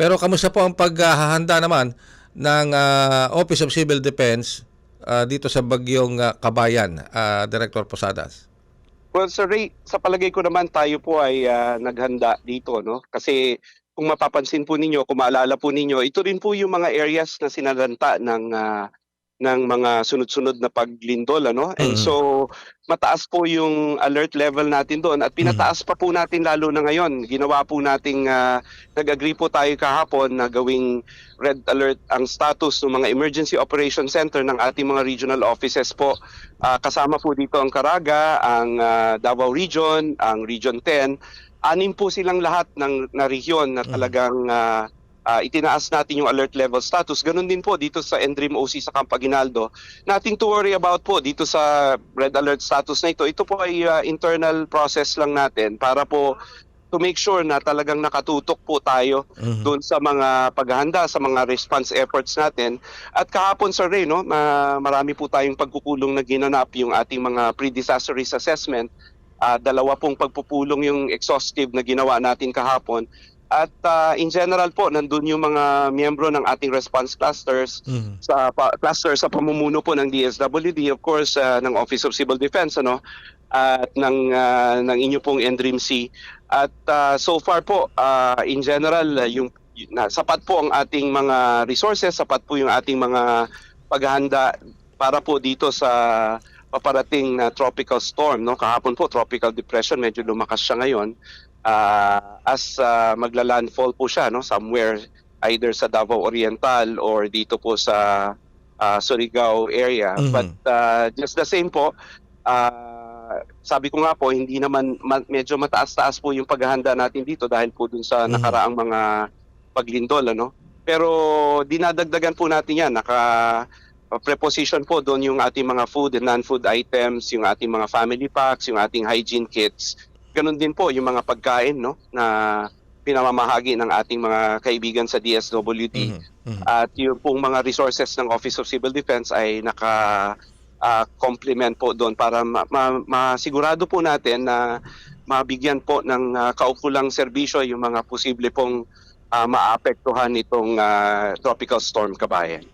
Pero kamusta po ang paghahanda naman ng ah, Office of Civil Defense ah, dito sa bagyong ah, Kabayan, ah, Director Posadas? Well, Sir Ray, sa palagay ko naman tayo po ay ah, naghanda dito, no? Kasi kung mapapansin po ninyo, kung maalala po ninyo, ito rin po yung mga areas na sinalanta ng ah, ng mga sunod-sunod na paglindol, ano? And Mhm. so mataas po yung alert level natin doon at pinataas pa po natin lalo na ngayon. Ginawa po nating ah, nag-agree po tayo kahapon na gawing red alert ang status ng mga emergency operation center ng ating mga regional offices po Ah, kasama po dito ang Caraga, ang ah, Davao Region, ang Region 10. Anim po silang lahat ng na region na Mhm. talagang ah, ah, itinaas natin yung alert level status. Ganun din po dito sa Endrim OC sa Camp Aguinaldo. Nothing to worry about po dito sa red alert status na ito. Ito po ay ah, internal process lang natin para po to make sure na talagang nakatutok po tayo Mhm. doon sa mga paghahanda, sa mga response efforts natin. At kahapon sa Ray, no, ma- marami po tayong pagkukulong na ginanap yung ating mga pre-disaster risk assessment. Ah, dalawa pong pagpupulong yung exhaustive na ginawa natin kahapon. At ah, in general po, nandun yung mga miyembro ng ating response clusters Mhm. sa pa, cluster sa pamumuno po ng DSWD, of course, ah, ng Office of Civil Defense, ano, at ng ah, ng inyo pong NDRIMC. At ah, so far po, ah, in general, yung na, sapat po ang ating mga resources, sapat po yung ating mga paghahanda para po dito sa paparating na tropical storm. No? Kahapon po, tropical depression, medyo lumakas siya ngayon. Ah, as ah, magla-landfall po siya no? somewhere either sa Davao Oriental or dito po sa ah, Surigao area. Mhm. But ah, just the same po, ah, sabi ko nga po, hindi naman ma- medyo mataas-taas po yung paghahanda natin dito dahil po dun sa Mhm. nakaraang mga paglindol. Ano? Pero dinadagdagan po natin yan. Naka preposition po doon yung ating mga food and non-food items, yung ating mga family packs, yung ating hygiene kits. Ganon din po yung mga pagkain no na pinamamahagi ng ating mga kaibigan sa DSWD. Mhm. Mhm. At yung pong mga resources ng Office of Civil Defense ay naka ah, complement po doon para ma- ma- masigurado po natin na mabigyan po ng ah, kaukulang serbisyo yung mga posible pong ah, maapektuhan itong ah, tropical storm kabayan.